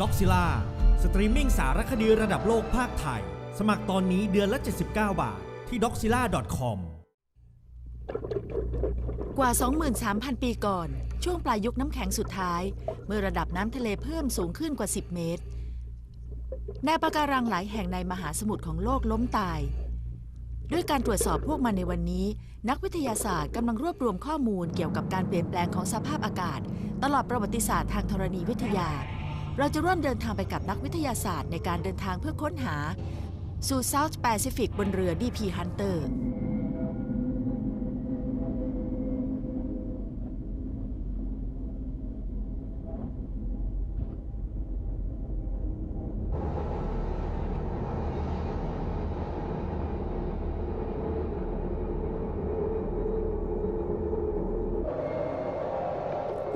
ด็อกซิล่าสตรีมมิ่งสารคดีระดับโลกภาคไทย สมัครตอนนี้เดือนละ 79 บาท ที่ doxilla.com กว่า 23,000 ปีก่อน ช่วงปลายยุคน้ำแข็งสุดท้าย เมื่อระดับน้ำทะเลเพิ่มสูงขึ้นกว่า 10 เมตรแนวปะการังหลายแห่งในมหาสมุทรของโลกล้มตาย ด้วยการตรวจสอบพวกมันในวันนี้ นักวิทยาศาสตร์กำลังรวบรวมข้อมูลเกี่ยวกับการเปลี่ยนแปลงของสภาพอากาศ ตลอดประวัติศาสตร์ทางธรณีวิทยา เราจะร่วมเดินทางไปกับนักวิทยาศาสตร์ในการเดินทางเพื่อค้นหา สู่ South Pacific บนเรือ DP Hunter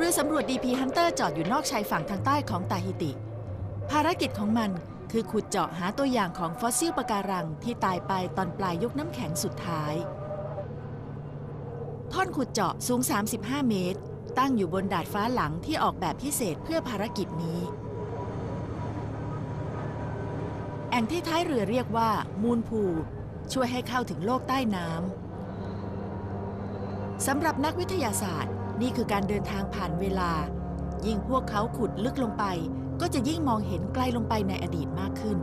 รือสำรวจ DP Hunter จอดอยู่นอกชายฝั่งทางใต้ของตาฮิติ ภารกิจของมันคือขุดเจาะหาตัวอย่างของฟอสซิลปะการังที่ตายไปตอนปลายยุคน้ำแข็งสุดท้าย ท่อนขุดเจาะสูง 35 เมตร ตั้งอยู่บนดาดฟ้าหลังที่ออกแบบพิเศษเพื่อภารกิจนี้แอ่งที่ท้ายเรือเรียกว่า มูลพูช่วยให้เข้าถึงโลกใต้น้ำสำหรับนักวิทยาศาสตร์ นี่คือการเดินทางผ่านเวลา ยิ่งพวกเขาขุดลึกลงไป ก็จะยิ่งมองเห็นไกลลงไปในอดีตมากขึ้น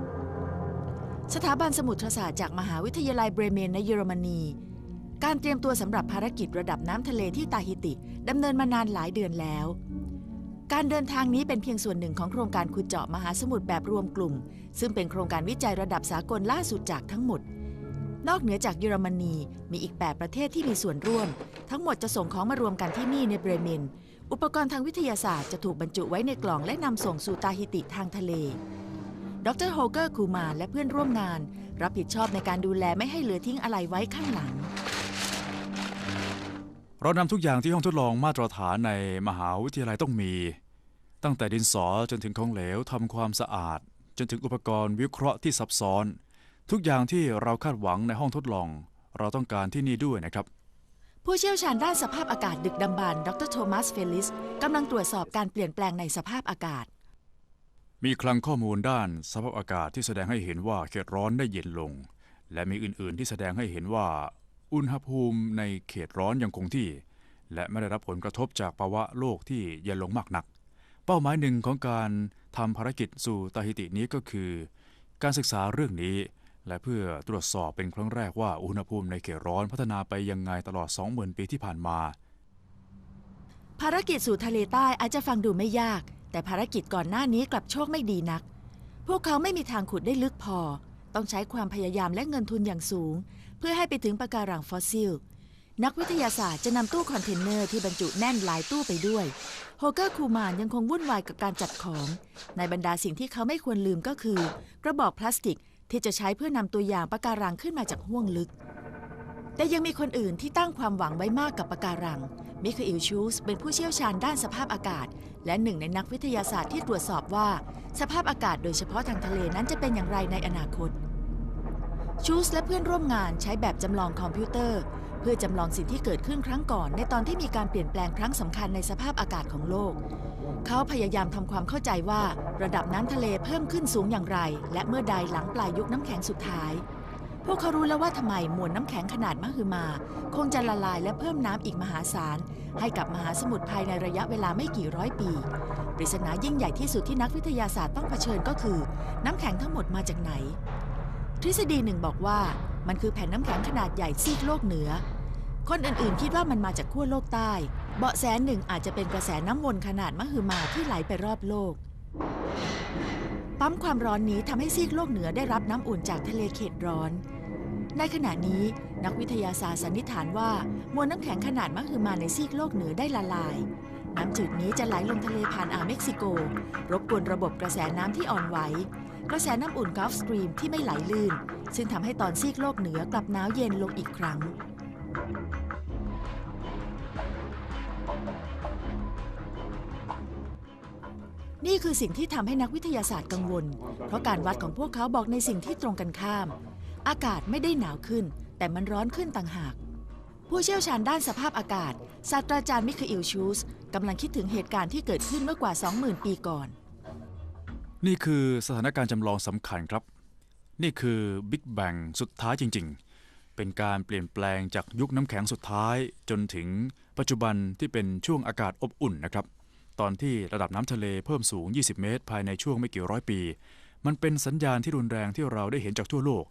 สถาบันสมุทรศาสตร์จากมหาวิทยาลัยเบรเมนในเยอรมนี การเตรียมตัวสำหรับภารกิจระดับน้ำทะเลที่ตาฮิติดำเนินมานานหลายเดือนแล้ว การเดินทางนี้เป็นเพียงส่วนหนึ่งของโครงการขุดเจาะมหาสมุทรแบบรวมกลุ่ม ซึ่งเป็นโครงการวิจัยระดับสากลล่าสุดจากทั้งหมด นอกเหนือจากเยอรมนี มีอีก 8 ประเทศที่มีส่วนร่วม ทั้งหมดจะส่งของมารวมกันที่นี่ในเบรเมน อุปกรณ์ทางวิทยาศาสตร์จะถูกบรรจุไว้ในกล่องและนำส่งสู่ตาฮิติทางทะเล ดรโฮเกอร์คูมานและเพื่อนร่วมงาน รับผิดชอบในการดูแลไม่ให้เหลือทิ้งอะไรไว้ข้างหลัง เรานำทุกอย่างที่ห้องทดลองมาตรฐานในมหาวิทยาลัยต้องมี ตั้งแต่ดินสอจนถึงของเหลวทำความสะอาด จนถึงอุปกรณ์วิเคราะห์ที่ซับซ้อน ทุกอย่างที่เราคาดหวังในห้องทดลอง เราต้องการที่นี่ด้วยนะครับ ผู้เชี่ยวชาญด้านสภาพอากาศดึกดำบรรพ์ดรโทมัสเฟลิสกำลังตรวจสอบการเปลี่ยนแปลงในสภาพอากาศ มีคลังข้อมูลด้านสภาพอากาศที่แสดงให้เห็นว่าเขตร้อนได้เย็นลง และมีอื่น ๆ ที่แสดงให้เห็นว่า อุณหภูมิในเขตร้อนยังคงที่ และไม่ได้รับผลกระทบจากภาวะโลกที่เย็นลงมากนัก เป้าหมายหนึ่งของการทำภารกิจสู่ตาฮิตินี้ก็คือ การศึกษาเรื่องนี้ และเพื่อตรวจสอบเป็นครั้งแรกว่าอุณหภูมิในเขตร้อนพัฒนาไปยังไงตลอด 20,000 ปีที่ผ่านมา ภารกิจสู่ทะเลใต้อาจจะฟังดูไม่ยาก แต่ภารกิจก่อนหน้านี้กลับโชคไม่ดีนัก พวกเขาไม่มีทางขุดได้ลึกพอ ต้องใช้ความพยายามและเงินทุนอย่างสูง เพื่อให้ไปถึงปะการังฟอสซิล นักวิทยาศาสตร์จะนำตู้คอนเทนเนอร์ที่บรรจุแน่นหลายตู้ไปด้วยโฮเกอร์คูมานยังคงวุ่นวายกับการจัดของ ในบรรดาสิ่งที่เขาไม่ควรลืมก็คือ กระบอกพลาสติก ที่จะใช้เพื่อนำตัวอย่างปะการังขึ้นมาจากห้วงลึก แต่ยังมีคนอื่นที่ตั้งความหวังไว้มากกับปะการัง มิคาอิลชูสเป็นผู้เชี่ยวชาญด้านสภาพอากาศ และหนึ่งในนักวิทยาศาสตร์ที่ตรวจสอบว่า สภาพอากาศโดยเฉพาะทางทะเลนั้นจะเป็นอย่างไรในอนาคต ชูสและเพื่อนร่วมงานใช้แบบจำลองคอมพิวเตอร์ พื่อจำลองสิ่งที่เกิดขึ้นครั้งก่อน ในตอนที่มีการเปลี่ยนแปลงครั้งสำคัญในสภาพอากาศของโลก เขาพยายามทำความเข้าใจว่า ระดับน้ำทะเลเพิ่มขึ้นสูงอย่างไร และเมื่อใดหลังปลายยุคน้ำแข็งสุดท้าย พวกเขารู้แล้วว่าทำไมมวลน้ำแข็งขนาดมหึมา คงจะละลายและเพิ่มน้ำอีกมหาศาล ให้กับมหาสมุทรภายในระยะเวลาไม่กี่ร้อยปี ปริศนายิ่งใหญ่ที่สุดที่นักวิทยาศาสตร์ต้องเผชิญก็คือ น้ำแข็งทั้งหมดมาจากไหน ทฤษฎีหนึ่งบอกว่ามันคือแผ่นน้ำแข็งขนาดใหญ่ซีกโลกเหนือ คนอื่นๆ คิดว่ามันมาจากขั้วโลกใต้ เบาะแสหนึ่งอาจจะเป็นกระแสน้ำวนขนาดมหึมาที่ไหลไปรอบโลก ปั๊มความร้อนนี้ทำให้ซีกโลกเหนือได้รับน้ำอุ่นจากทะเลเขตร้อน ในขณะนี้นักวิทยาศาสตร์สันนิษฐานว่ามวลน้ำแข็งขนาดมหึมาในซีกโลกเหนือได้ละลาย น้ำจืดนี้จะไหลลงทะเลผ่านอ่าวเม็กซิโก รบกวนระบบกระแสน้ำที่อ่อนไหวกระแสน้ำอุ่นกอล์ฟสตรีมที่ไม่ไหลลื่น ซึ่งทำให้ตอนซีกโลกเหนือกลับหนาวเย็นลงอีกครั้ง นี่คือสิ่งที่ทำให้นักวิทยาศาสตร์กังวล เพราะการวัดของพวกเขาบอกในสิ่งที่ตรงกันข้าม อากาศไม่ได้หนาวขึ้น แต่มันร้อนขึ้นต่างหาก ผู้เชี่ยวชาญด้านสภาพอากาศ ศาสตราจารย์มิคาอิลชูสกำลังคิดถึงเหตุการณ์ที่เกิดขึ้นเมื่อกว่า 20,000 ปีก่อน นี่คือสถานการณ์จำลองสำคัญครับ นี่คือบิ๊กแบงสุดท้ายจริง ๆ เป็นการเปลี่ยนแปลงจากยุคน้ำแข็งสุดท้าย จนถึงปัจจุบันที่เป็นช่วงอากาศอบอุ่นนะครับ ตอนที่ระดับน้ำทะเลเพิ่มสูง 20 เมตร ภายในช่วงไม่กี่ร้อยปี มันเป็นสัญญาณที่รุนแรงที่เราได้เห็นจากทั่วโลก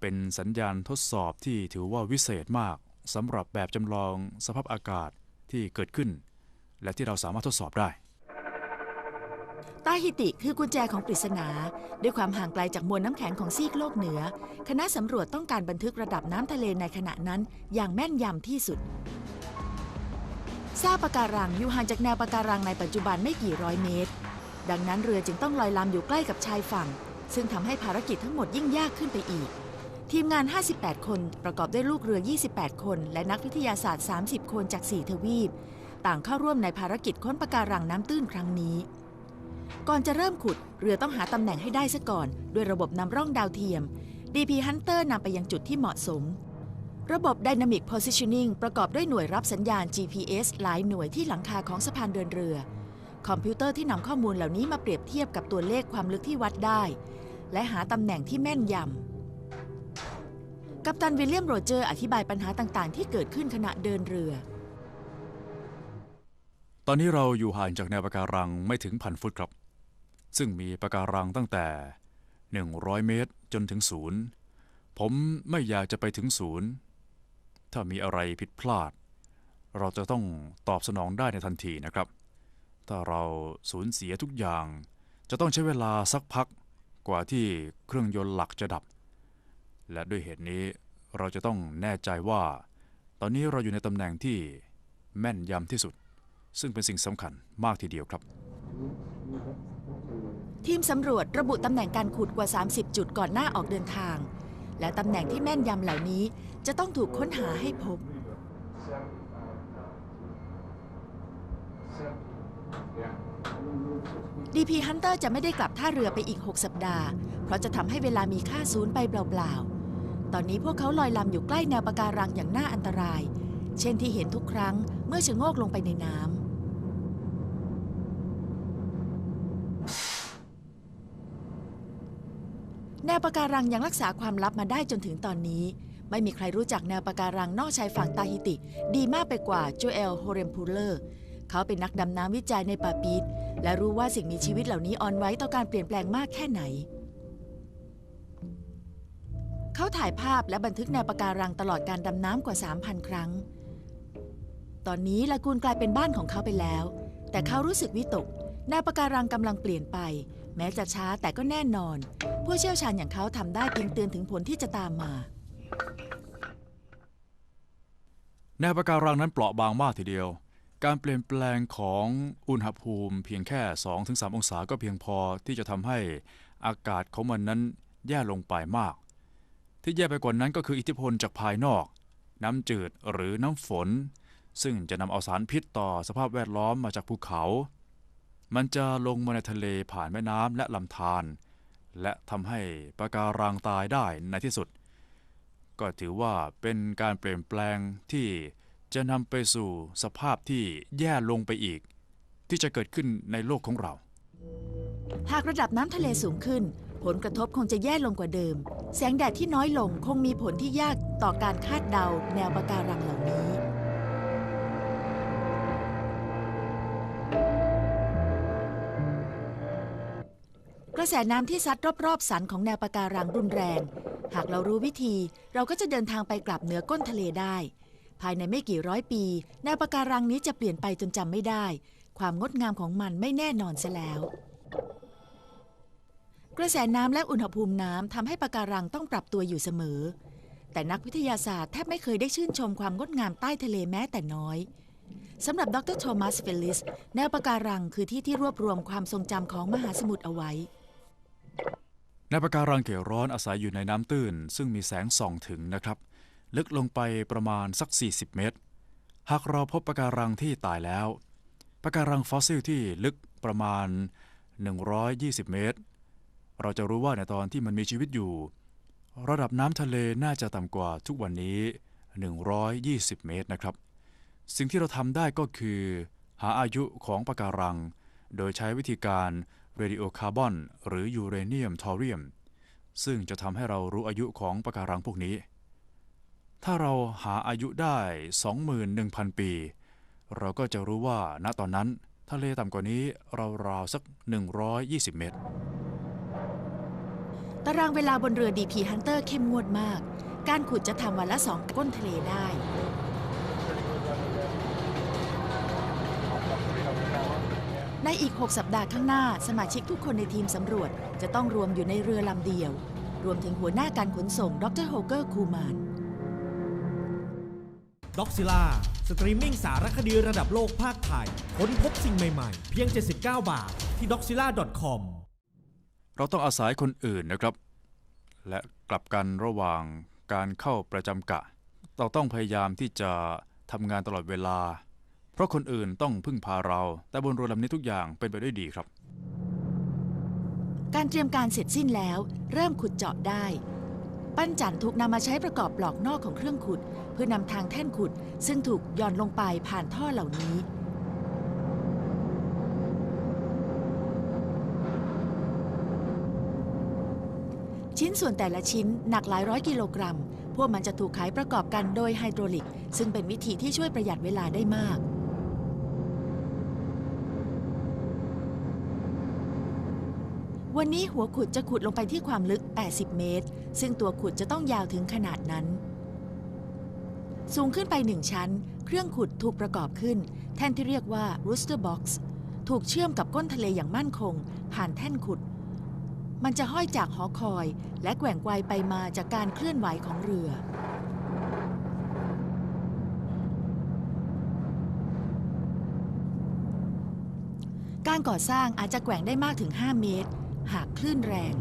เป็นสัญญาณทดสอบที่ถือว่าวิเศษมากสำหรับแบบจำลองสภาพอากาศที่เกิดขึ้น และที่เราสามารถทดสอบได้ตาฮิติคือกุญแจของปริศนา ด้วยความห่างไกลจากมวลน้ำแข็งของซีกโลกเหนือ คณะสำรวจต้องการบันทึกระดับน้ำทะเลในขณะนั้นอย่างแม่นยำที่สุด ซากปะการังอยู่ห่างจากแนวปะการังในปัจจุบันไม่กี่ร้อยเมตร ดังนั้นเรือจึงต้องลอยลำอยู่ใกล้กับชายฝั่ง ซึ่งทำให้ภารกิจทั้งหมดยิ่งยากขึ้นไปอีก ทีมงาน 58 คนประกอบด้วยลูกเรือ 28 คน และนักวิทยาศาสตร์ 30 คนจาก 4 ทวีป ต่างเข้าร่วมในภารกิจค้นปะการังน้ำตื้นครั้งนี้ ก่อนจะเริ่มขุดเรือต้องหาตำแหน่งให้ได้ซะก่อน ด้วยระบบนำร่องดาวเทียม DP Hunter นำไปยังจุดที่เหมาะสม ระบบ Dynamic Positioning ประกอบด้วยหน่วยรับสัญญาณ GPS หลายหน่วยที่หลังคาของสะพานเดินเรือ คอมพิวเตอร์ที่นำข้อมูลเหล่านี้มาเปรียบเทียบกับตัวเลขความลึกที่วัดได้ และหาตำแหน่งที่แม่นยำ กัปตันวิลเลียมโรเจอร์อธิบายปัญหาต่างๆ ที่เกิดขึ้นขณะเดินเรือ ตอนนี้เราอยู่ห่างจากแนวปะการังไม่ถึงพันฟุตครับ ซึ่งมีปะการังตั้งแต่ 100 เมตรจนถึงศูนย์ผมไม่อยากจะไปถึงศูนย์ ถ้ามีอะไรผิดพลาด เราจะต้องตอบสนองได้ในทันทีนะครับ ถ้าเราสูญเสียทุกอย่าง จะต้องใช้เวลาสักพักกว่าที่เครื่องยนต์หลักจะดับ และด้วยเหตุนี้เราจะต้องแน่ใจว่า ตอนนี้เราอยู่ในตำแหน่งที่แม่นยำที่สุด ซึ่งเป็นสิ่งสำคัญมากทีเดียวครับ ทีมสำรวจระบุตำแหน่งการขุดกว่า 30 จุดก่อนหน้าออกเดินทาง และตำแหน่งที่แม่นยำเหล่านี้ จะต้องถูกค้นหาให้พบ DP Hunter จะไม่ได้กลับท่าเรือไปอีก 6 สัปดาห์ เพราะจะทำให้เวลามีค่าศูนย์ไปเปล่าๆ ตอนนี้พวกเขาลอยลำอยู่ใกล้แนวปะการังอย่างน่าอันตราย เช่นที่เห็นทุกครั้งเมื่อชะโงกลงไปในน้ำแนวปะการังยังรักษาความลับมาได้จนถึงตอนนี้ ไม่มีใครรู้จักแนวปะการังนอกชายฝั่งตาฮิติ ดีมากไปกว่าโจเอลโฮเรมพูเลอร์ เขาเป็นนักดำน้ำวิจัยในป่าปีดและรู้ว่าสิ่งมีชีวิตเหล่านี้อ่อนไหวต่อการเปลี่ยนแปลงมากแค่ไหน เขาถ่ายภาพและบันทึกแนวปะการังตลอดการดำน้ำกว่า 3,000 ครั้ง ตอนนี้ลากูนกลายเป็นบ้านของเขาไปแล้ว แต่เขารู้สึกวิตกแนวปะการังกำลังเปลี่ยนไปแม้จะช้าแต่ก็แน่นอน ผู้เชี่ยวชาญอย่างเขาทำได้เพียงเตือนถึงผลที่จะตามมา แนวปะการังนั้นเปราะบางมากทีเดียว การเปลี่ยนแปลงของอุณหภูมิเพียงแค่ 2-3 องศาก็เพียงพอที่จะทำให้อากาศของมันนั้นแย่ลงไปมาก ที่แย่ไปกว่านั้นก็คืออิทธิพลจากภายนอก น้ำจืดหรือน้ำฝน ซึ่งจะนำเอาสารพิษต่อสภาพแวดล้อมมาจากภูเขา มันจะลงมาในทะเลผ่านแม่น้ำและลำธารและทำให้ปะการังตายได้ในที่สุด ก็ถือว่าเป็นการเปลี่ยนแปลงที่จะนำไปสู่สภาพที่แย่ลงไปอีก ที่จะเกิดขึ้นในโลกของเรา หากระดับน้ำทะเลสูงขึ้น ผลกระทบคงจะแย่ลงกว่าเดิม แสงแดดที่น้อยลงคงมีผลที่ยากต่อการคาดเดาแนวปะการังเหล่านี้กระแสน้ำที่ซัดรอบๆสันของแนวปะการังรุนแรง หากเรารู้วิธีเราก็จะเดินทางไปกลับเหนือก้นทะเลได้ ภายในไม่กี่ร้อยปีแนวปะการังนี้จะเปลี่ยนไปจนจำไม่ได้ ความงดงามของมันไม่แน่นอนซะแล้ว กระแสน้ำและอุณหภูมิน้ำทำให้ปะการังต้องปรับตัวอยู่เสมอ แต่นักวิทยาศาสตร์แทบไม่เคยได้ชื่นชมความงดงามใต้ทะเลแม้แต่น้อยสำหรับดรโทมัสเฟลลิสแนวปะการังคือที่ที่รวบรวมความทรงจำของมหาสมุทรเอาไว้ ในปะการังเขตร้อนอาศัยอยู่ในน้ำตื้น ซึ่งมีแสงส่องถึงนะครับ ลึกลงไปประมาณสัก 40 เมตร หากเราพบปะการังที่ตายแล้วปะการังฟอสซิลที่ลึกประมาณ 120 เมตร เราจะรู้ว่าในตอนที่มันมีชีวิตอยู่ ระดับน้ำทะเลน่าจะต่ำกว่าทุกวันนี้ 120 เมตรนะครับ สิ่งที่เราทำได้ก็คือ หาอายุของปะการัง โดยใช้วิธีการ เรดิโอคาร์บอนหรือยูเรเนียมทอเรียม ซึ่งจะทำให้เรารู้อายุของปะการังพวกนี้ ถ้าเราหาอายุได้ 21,000 ปี เราก็จะรู้ว่าณตอนนั้นทะเลต่ำกว่านี้ราวๆสัก 120 เมตร ตารางเวลาบนเรือ DP Hunter เข้มงวดมาก การขุดจะทำวันละสองก้นทะเลได้ ในอีก 6 สัปดาห์ข้างหน้า สมาชิกทุกคนในทีมสำรวจ จะต้องรวมอยู่ในเรือลำเดียว รวมถึงหัวหน้าการขนส่ง ดรโฮเกอร์คูมานด็อกซิล่าสตรีมมิ่งสารคดีระดับโลกภาคไทย ค้นพบสิ่งใหม่ๆ เพียง 79 บาท ที่ doxilla.com เราต้องอาศัยคนอื่นนะครับ และกลับกันระหว่างการเข้าประจำกะ เราต้องพยายามที่จะทำงานตลอดเวลา เพราะคนอื่นต้องพึ่งพาเรา แต่บนเรือลำนี้ทุกอย่างเป็นไปด้วยดีครับ การเตรียมการเสร็จสิ้นแล้ว เริ่มขุดเจาะได้ ปั้นจันถูกนำมาใช้ประกอบปลอกนอกของเครื่องขุด เพื่อนำทางแท่นขุด ซึ่งถูกย่อนลงไปผ่านท่อเหล่านี้ชิ้นส่วนแต่ละชิ้นหนักหลายร้อยกิโลกรัม พวกมันจะถูกขายประกอบกันโดยไฮโดรลิก ซึ่งเป็นวิธีที่ช่วยประหยัดเวลาได้มาก วันนี้หัวขุดจะขุดลงไปที่ความลึก 80 เมตร ซึ่งตัวขุดจะต้องยาวถึงขนาดนั้น สูงขึ้นไปหนึ่งชั้น เครื่องขุดถูกประกอบขึ้น แท่นที่เรียกว่า rooster box ถูกเชื่อมกับก้นทะเลอย่างมั่นคง ผ่านแท่นขุด มันจะห้อยจากหอคอย และแกว่งไกวไปมาจากการเคลื่อนไหวของเรือการก่อสร้างอาจจะแกว่งได้มากถึง 5 เมตร หากคลื่นแรง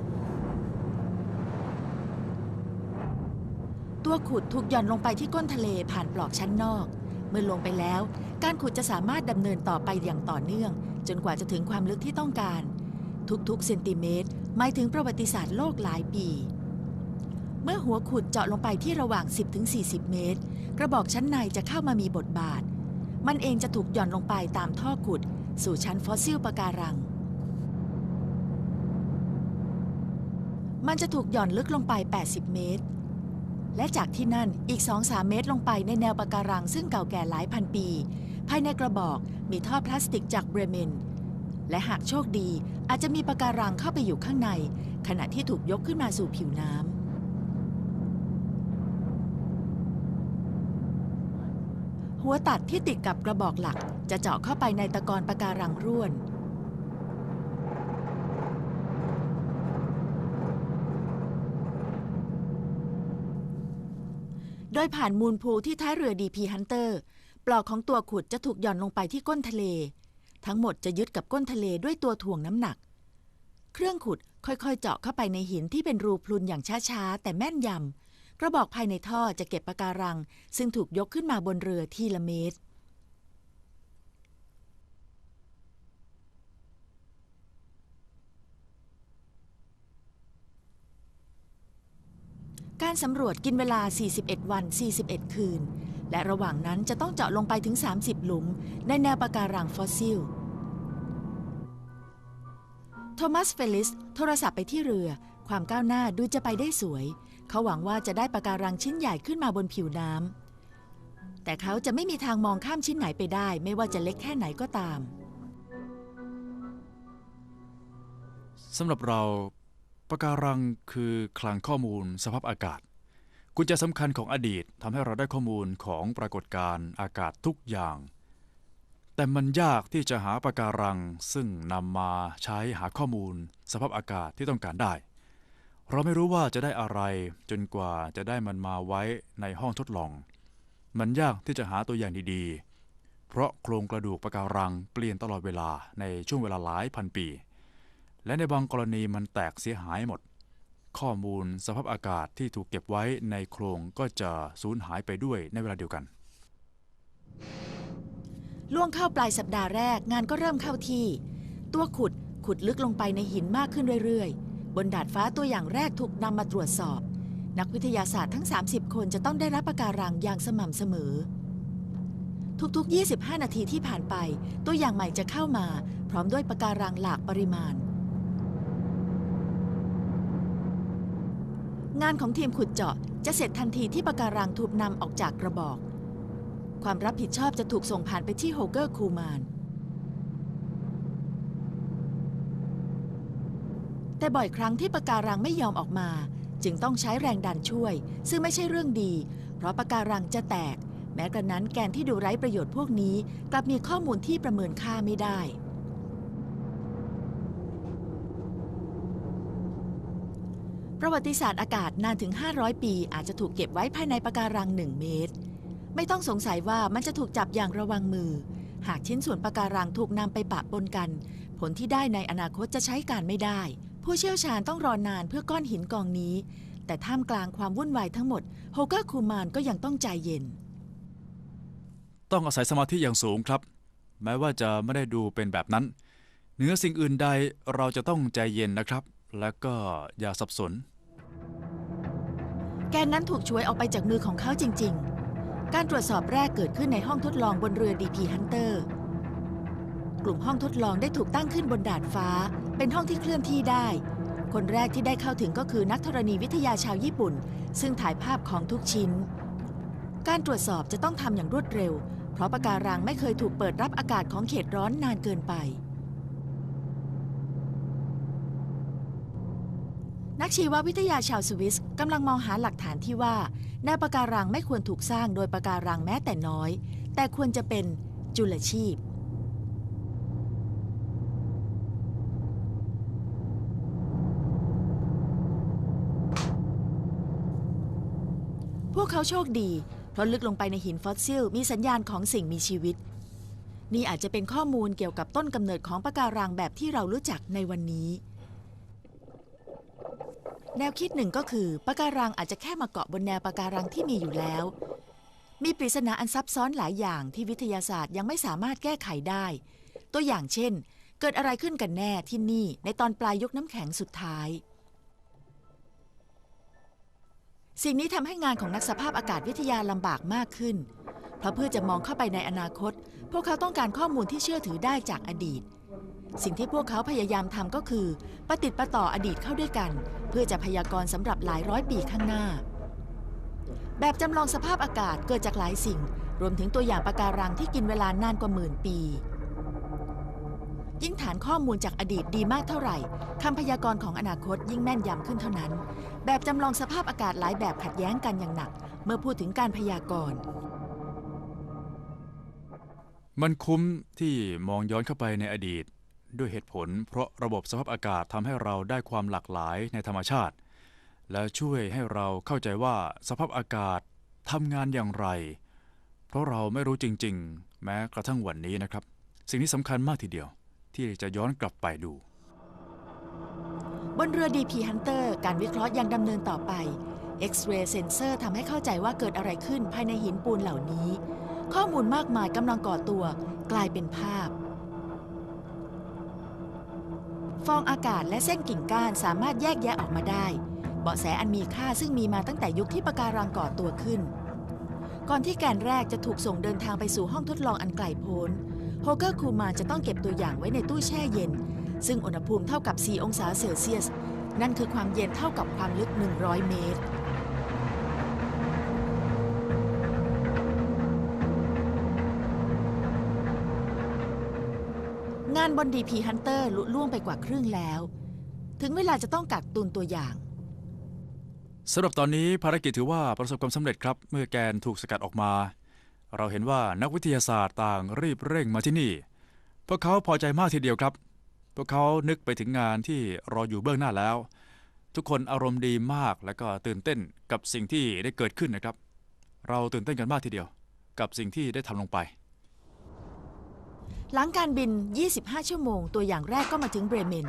ตัวขุดถูกหย่อนลงไปที่ก้นทะเลผ่านปลองชั้นนอก เมื่อลงไปแล้ว การขุดจะสามารถดำเนินต่อไปอย่างต่อเนื่อง จนกว่าจะถึงความลึกที่ต้องการ ทุกๆเซนติเมตร หมายถึงประวัติศาสตร์โลกหลายปี เมื่อหัวขุดเจาะลงไปที่ระหว่าง 10-40 เมตร กระบอกชั้นในจะเข้ามามีบทบาท มันเองจะถูกหย่อนลงไปตามท่อขุด สู่ชั้นฟอสซิลปะการัง มันจะถูกหย่อนลึกลงไป 80 เมตร และจากที่นั่นอีก 2-3 เมตรลงไปในแนวปะการังซึ่งเก่าแก่หลายพันปี ภายในกระบอกมีท่อพลาสติกจากเบรเมน และหากโชคดีอาจจะมีปะการังเข้าไปอยู่ข้างใน ขณะที่ถูกยกขึ้นมาสู่ผิวน้ำหัวตัดที่ติดกับกระบอกหลักจะเจาะเข้าไปในตะกอนปะการังร่วน โดยผ่านมูลพูที่ท้ายเรือดีพีฮันเตอร์ปลอกของตัวขุดจะถูกหย่อนลงไปที่ก้นทะเล ทั้งหมดจะยึดกับก้นทะเลด้วยตัวถ่วงน้ำหนัก เครื่องขุดค่อยๆ เจาะเข้าไปในหินที่เป็นรูพรุนอย่างช้าๆ แต่แม่นยำกระบอกภายในท่อจะเก็บปะการัง ซึ่งถูกยกขึ้นมาบนเรือทีละเมตร การสำรวจกินเวลา 41 วัน 41 คืน และระหว่างนั้นจะต้องเจาะลงไปถึง 30 หลุม ในแนวปะการังฟอสซิล โทมัสเฟลิสโทรศัพท์ไปที่เรือ ความก้าวหน้าดูจะไปได้สวย เขาหวังว่าจะได้ปะการังชิ้นใหญ่ขึ้นมาบนผิวน้ำ แต่เขาจะไม่มีทางมองข้ามชิ้นไหนไปได้ ไม่ว่าจะเล็กแค่ไหนก็ตามสำหรับเรา ปะการังคือคลังข้อมูลสภาพอากาศ กุญแจสำคัญของอดีตทำให้เราได้ข้อมูลของปรากฏการณ์อากาศทุกอย่าง แต่มันยากที่จะหาปะการังซึ่งนำมาใช้หาข้อมูล สภาพอากาศที่ต้องการได้ เราไม่รู้ว่าจะได้อะไรจนกว่าจะได้มันมาไว้ในห้องทดลอง มันยากที่จะหาตัวอย่างดีๆ เพราะโครงกระดูกปะการังเปลี่ยนตลอดเวลาในช่วงเวลาหลายพันปี และในบางกรณีมันแตกเสียหายหมด ข้อมูลสภาพอากาศที่ถูกเก็บไว้ในโครงก็จะสูญหายไปด้วยในเวลาเดียวกัน ล่วงเข้าปลายสัปดาห์แรกงานก็เริ่มเข้าที่ ตัวขุดขุดลึกลงไปในหินมากขึ้นเรื่อยๆ บนดาดฟ้าตัวอย่างแรกถูกนำมาตรวจสอบ นักวิทยาศาสตร์ทั้ง 30 คนจะต้องได้รับประการังอย่างสม่ำเสมอ ทุกๆ 25 นาทีที่ผ่านไป ตัวอย่างใหม่จะเข้ามา พร้อมด้วยประการังหลากปริมาณ งานของทีมขุดเจาะจะเสร็จทันทีที่ปะการังถูกนำออกจากกระบอก ความรับผิดชอบจะถูกส่งผ่านไปที่โฮเกอร์คูมาน แต่บ่อยครั้งที่ปะการังไม่ยอมออกมา จึงต้องใช้แรงดันช่วย ซึ่งไม่ใช่เรื่องดี เพราะปะการังจะแตก แม้กระนั้นแกนที่ดูไร้ประโยชน์พวกนี้ กลับมีข้อมูลที่ประเมินค่าไม่ได้ ประวัติศาสตร์อากาศนานถึง 500 ปี อาจจะถูกเก็บไว้ภายในปะการัง 1 เมตร ไม่ต้องสงสัยว่ามันจะถูกจับอย่างระวังมือ หากชิ้นส่วนปะการังถูกนำไปปะปนกัน ผลที่ได้ในอนาคตจะใช้การไม่ได้ ผู้เชี่ยวชาญต้องรอนานเพื่อก้อนหินกองนี้ แต่ท่ามกลางความวุ่นวายทั้งหมดโฮเกอร์คูมานก็ยังต้องใจเย็น ต้องอาศัยสมาธิอย่างสูงครับ แม้ว่าจะไม่ได้ดูเป็นแบบนั้นเหนือสิ่งอื่นใดเราจะต้องใจเย็นนะครับ และก็อย่าสับสน แกนนั้นถูกช่วยออกไปจากมือของเขาจริง ๆ การตรวจสอบแรกเกิดขึ้นในห้องทดลองบนเรือ DP Hunter กลุ่มห้องทดลองได้ถูกตั้งขึ้นบนดาดฟ้า เป็นห้องที่เคลื่อนที่ได้ คนแรกที่ได้เข้าถึงก็คือนักธรณีวิทยาชาวญี่ปุ่น ซึ่งถ่ายภาพของทุกชิ้น การตรวจสอบจะต้องทำอย่างรวดเร็ว เพราะปะการังไม่เคยถูกเปิดรับอากาศของเขตร้อนนานเกินไป นักชีววิทยาชาวสวิสกำลังมองหาหลักฐานที่ว่าแนวปะการังไม่ควรถูกสร้างโดยปะการังแม้แต่น้อย แต่ควรจะเป็นจุลชีพ พวกเขาโชคดีเพราะลึกลงไปในหินฟอสซิล มีสัญญาณของสิ่งมีชีวิต นี่อาจจะเป็นข้อมูลเกี่ยวกับต้นกำเนิดของปะการังแบบที่เรารู้จักในวันนี้ แนวคิดหนึ่งก็คือปะการังอาจจะแค่มาเกาะบนแนวปะการังที่มีอยู่แล้ว มีปริศนาอันซับซ้อนหลายอย่างที่วิทยาศาสตร์ยังไม่สามารถแก้ไขได้ ตัวอย่างเช่น เกิดอะไรขึ้นกันแน่ที่นี่ในตอนปลายยกน้ำแข็งสุดท้าย สิ่งนี้ทำให้งานของนักสภาพอากาศวิทยาลำบากมากขึ้น เพราะเพื่อจะมองเข้าไปในอนาคต พวกเขาต้องการข้อมูลที่เชื่อถือได้จากอดีต สิ่งที่พวกเขาพยายามทำก็คือประติดประต่ออดีตเข้าด้วยกัน เพื่อจะพยากรณ์สำหรับหลายร้อยปีข้างหน้า แบบจำลองสภาพอากาศเกิดจากหลายสิ่ง รวมถึงตัวอย่างปะการังที่กินเวลานานกว่าหมื่นปี ยิ่งฐานข้อมูลจากอดีตดีมากเท่าไหร่คำพยากรณ์ของอนาคตยิ่งแม่นยำขึ้นเท่านั้น แบบจำลองสภาพอากาศหลายแบบขัดแย้งกันอย่างหนัก เมื่อพูดถึงการพยากรณ์มันคุ้มที่มองย้อนเข้าไปในอดีต ด้วยเหตุผล เพราะระบบสภาพอากาศทำให้เราได้ความหลากหลายในธรรมชาติ และช่วยให้เราเข้าใจว่าสภาพอากาศทำงานอย่างไร เพราะเราไม่รู้จริง ๆ แม้กระทั่งวันนี้นะครับ สิ่งนี้สำคัญมากทีเดียว ที่จะย้อนกลับไปดู บนเรือ DP Hunter การวิเคราะห์ยังดำเนินต่อไป X-ray sensor ทำให้เข้าใจว่าเกิดอะไรขึ้นภายในหินปูนเหล่านี้ ข้อมูลมากมายกำลังก่อตัว กลายเป็นภาพ ฟองอากาศและเส้นกิ่งก้านสามารถแยกแยะออกมาได้ เบาะแสอันมีค่าซึ่งมีมาตั้งแต่ยุคที่ปะการังก่อตัวขึ้น ก่อนที่แกนแรกจะถูกส่งเดินทางไปสู่ห้องทดลองอันไกลโพ้นโฮเกอร์คูมานจะต้องเก็บตัวอย่างไว้ในตู้แช่เย็น ซึ่งอุณหภูมิเท่ากับ 4 องศาเซลเซียส นั่นคือความเย็นเท่ากับความลึก 100 เมตรานบน DP Hunter ลุล่วงไปกว่าครึ่งแล้ว ถึงเวลาจะต้องกักตุนตัวอย่าง สำหรับตอนนี้ภารกิจถือว่าประสบความสำเร็จครับ เมื่อแกนถูกสกัดออกมา เราเห็นว่านักวิทยาศาสตร์ต่างรีบเร่งมาที่นี่ พวกเขาพอใจมากทีเดียวครับ พวกเขานึกไปถึงงานที่รออยู่เบื้องหน้าแล้ว ทุกคนอารมณ์ดีมากและก็ตื่นเต้นกับสิ่งที่ได้เกิดขึ้นนะครับ เราตื่นเต้นกันมากทีเดียว กับสิ่งที่ได้ทำลงไป หลังการบิน 25 ชั่วโมง ตัวอย่างแรกก็มาถึงเบรเมน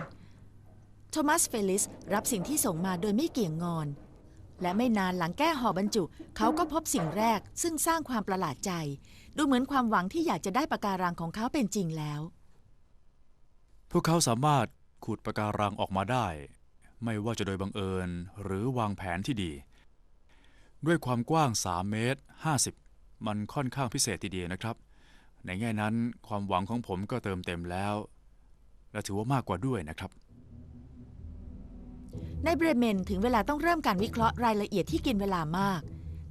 โทมัสเฟลิสรับสิ่งที่ส่งมาโดยไม่เกี่ยงงอน และไม่นานหลังแก้ห่อบรรจุ เขาก็พบสิ่งแรกซึ่งสร้างความประหลาดใจ ดูเหมือนความหวังที่อยากจะได้ปะการังของเขาเป็นจริงแล้ว พวกเขาสามารถขูดปะการังออกมาได้ ไม่ว่าจะโดยบังเอิญหรือวางแผนที่ดี ด้วยความกว้าง 3 เมตร 50 มันค่อนข้างพิเศษทีเดียวนะครับ ในแง่นั้นความหวังของผมก็เติมเต็มแล้ว และถือว่ามากกว่าด้วยนะครับ ในเบรเมนถึงเวลาต้องเริ่มการวิเคราะห์รายละเอียดที่กินเวลามาก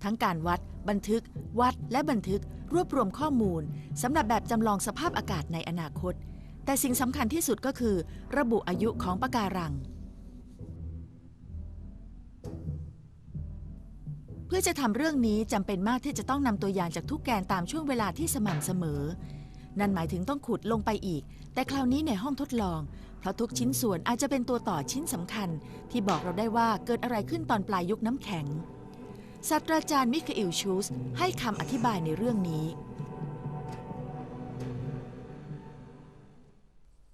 ทั้งการวัด บันทึก วัดและบันทึก รวบรวมข้อมูลสำหรับแบบจำลองสภาพอากาศในอนาคต แต่สิ่งสำคัญที่สุดก็คือ ระบุอายุของปะการัง เพื่อจะทำเรื่องนี้จำเป็นมากที่จะต้องนำตัวอย่างจากทุกแกนตามช่วงเวลาที่สม่ำเสมอ นั่นหมายถึงต้องขุดลงไปอีก แต่คราวนี้ในห้องทดลอง เพราะทุกชิ้นส่วนอาจจะเป็นตัวต่อชิ้นสำคัญ ที่บอกเราได้ว่าเกิดอะไรขึ้นตอนปลายยุคน้ำแข็งศาสตราจารย์มิคาเอลชูสให้คำอธิบายในเรื่องนี้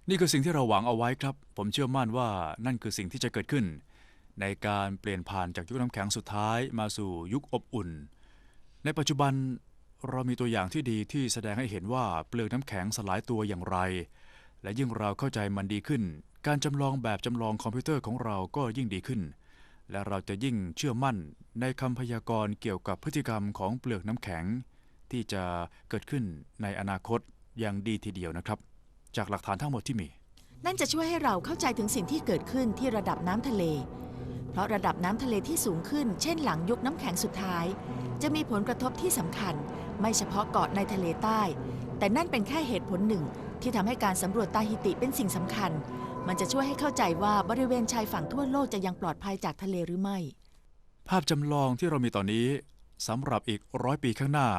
นี่คือสิ่งที่เราหวังเอาไว้ครับ ผมเชื่อมั่นว่านั่นคือสิ่งที่จะเกิดขึ้น ในการเปลี่ยนผ่านจากยุคน้ำแข็งสุดท้ายมาสู่ยุคอบอุ่น ในปัจจุบันเรามีตัวอย่างที่ดีที่แสดงให้เห็นว่าเปลือกน้ำแข็งสลายตัวอย่างไร และยิ่งเราเข้าใจมันดีขึ้น การจำลองแบบจำลองคอมพิวเตอร์ของเราก็ยิ่งดีขึ้น และเราจะยิ่งเชื่อมั่นในคำพยากรณ์เกี่ยวกับพฤติกรรมของเปลือกน้ำแข็ง ที่จะเกิดขึ้นในอนาคตอย่างดีทีเดียวนะครับ จากหลักฐานทั้งหมดที่มี นั่นจะช่วยให้เราเข้าใจถึงสิ่งที่เกิดขึ้นที่ระดับน้ำทะเล เพราะระดับน้ำทะเลที่สูงขึ้น เช่นหลังยุคน้ำแข็งสุดท้าย จะมีผลกระทบที่สำคัญ ไม่เฉพาะเกาะในทะเลใต้ แต่นั่นเป็นแค่เหตุผลหนึ่ง ที่ทำให้การสำรวจตาฮิติเป็นสิ่งสำคัญ มันจะช่วยให้เข้าใจว่าบริเวณชายฝั่งทั่วโลกจะยังปลอดภัยจากทะเลหรือไม่ ภาพจำลองที่เรามีตอนนี้สำหรับอีกร้อยปีข้างหน้า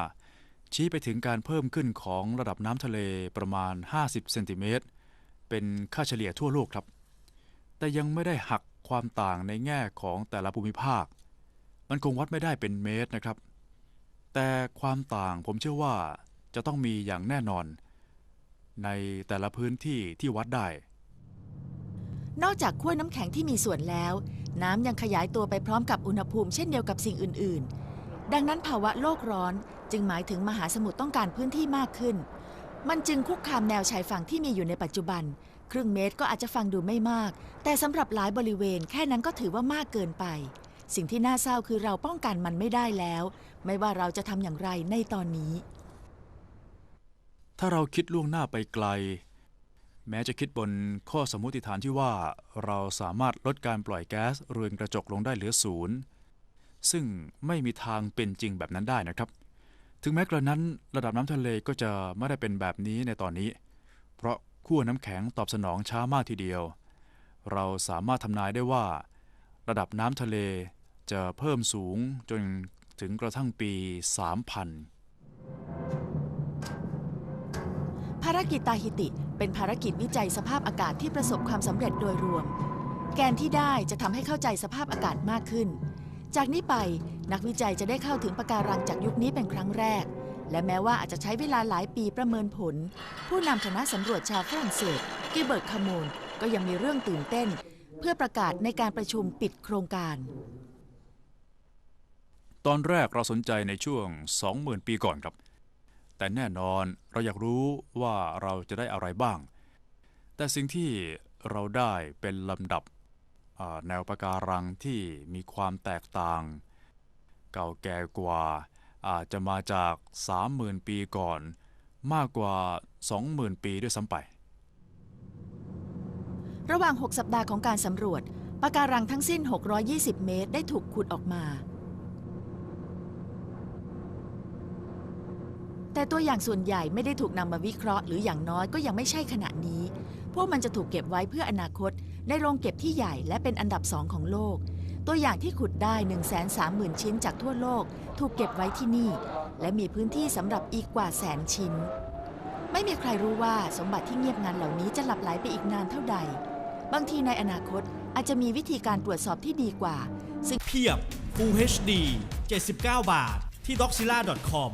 ชี้ไปถึงการเพิ่มขึ้นของระดับน้ำทะเลประมาณ 50 เซนติเมตร เป็นค่าเฉลี่ยทั่วโลกครับ แต่ยังไม่ได้หักความต่างในแง่ของแต่ละภูมิภาค มันคงวัดไม่ได้เป็นเมตรนะครับ แต่ความต่างผมเชื่อว่าจะต้องมีอย่างแน่นอน ในแต่ละพื้นที่ที่วัดได้ นอกจากขั้วน้ำแข็งที่มีส่วนแล้ว น้ำยังขยายตัวไปพร้อมกับอุณหภูมิเช่นเดียวกับสิ่งอื่น ๆ ดังนั้นภาวะโลกร้อนจึงหมายถึงมหาสมุทรต้องการพื้นที่มากขึ้น มันจึงคุกคามแนวชายฝั่งที่มีอยู่ในปัจจุบัน ครึ่งเมตรก็อาจจะฟังดูไม่มาก แต่สำหรับหลายบริเวณแค่นั้นก็ถือว่ามากเกินไป สิ่งที่น่าเศร้าคือเราป้องกันมันไม่ได้แล้ว ไม่ว่าเราจะทำอย่างไรในตอนนี้ ถ้าเราคิดล่วงหน้าไปไกล แม้จะคิดบนข้อสมมติฐานที่ว่า เราสามารถลดการปล่อยแก๊สเรือนกระจกลงได้เหลือศูนย์ซึ่งไม่มีทางเป็นจริงแบบนั้นได้นะครับ ถึงแม้กระนั้นระดับน้ำทะเลก็จะไม่ได้เป็นแบบนี้ในตอนนี้ เพราะขั้วน้ำแข็งตอบสนองช้ามากทีเดียว เราสามารถทำนายได้ว่า ระดับน้ำทะเลจะเพิ่มสูงจนถึงกระทั่งปี 3000 ภารกิจตาฮิติเป็นภารกิจวิจัยสภาพอากาศที่ประสบความสำเร็จโดยรวม แกนที่ได้จะทำให้เข้าใจสภาพอากาศมากขึ้น จากนี้ไปนักวิจัยจะได้เข้าถึงปะการังจากยุคนี้เป็นครั้งแรก และแม้ว่าอาจจะใช้เวลาหลายปีประเมินผล ผู้นำคณะสำรวจชาวฝรั่งเศสกิเบิร์ตคาโมนก็ยังมีเรื่องตื่นเต้น เพื่อประกาศในการประชุมปิดโครงการ ตอนแรกเราสนใจในช่วง 20,000 ปีก่อนครับ แต่แน่นอนเราอยากรู้ว่าเราจะได้อะไรบ้าง แต่สิ่งที่เราได้เป็นลำดับ แนวปะการังที่มีความแตกต่าง เก่าแก่กว่าอาจจะมาจาก 30,000 ปีก่อน มากกว่า 20,000 ปีด้วยซ้ำไป ระหว่าง 6 สัปดาห์ของการสำรวจปะการังทั้งสิ้น 620 เมตรได้ถูกขุดออกมา แต่ตัวอย่างส่วนใหญ่ไม่ได้ถูกนำมาวิเคราะห์ หรืออย่างน้อยก็ยังไม่ใช่ขณะนี้ พวกมันจะถูกเก็บไว้เพื่ออนาคตในโรงเก็บที่ใหญ่และเป็นอันดับสองของโลก ตัวอย่างที่ขุดได้ 130,000 ชิ้นจากทั่วโลก ถูกเก็บไว้ที่นี่ และมีพื้นที่สำหรับอีกกว่าแสนชิ้น ไม่มีใครรู้ว่าสมบัติที่เงียบงันเหล่านี้จะหลับไหลไปอีกนานเท่าใด บางทีในอนาคตอาจจะมีวิธีการตรวจสอบที่ดีกว่า ซึ่งเพียบ Full HD 79 บาท ที่ doxila.com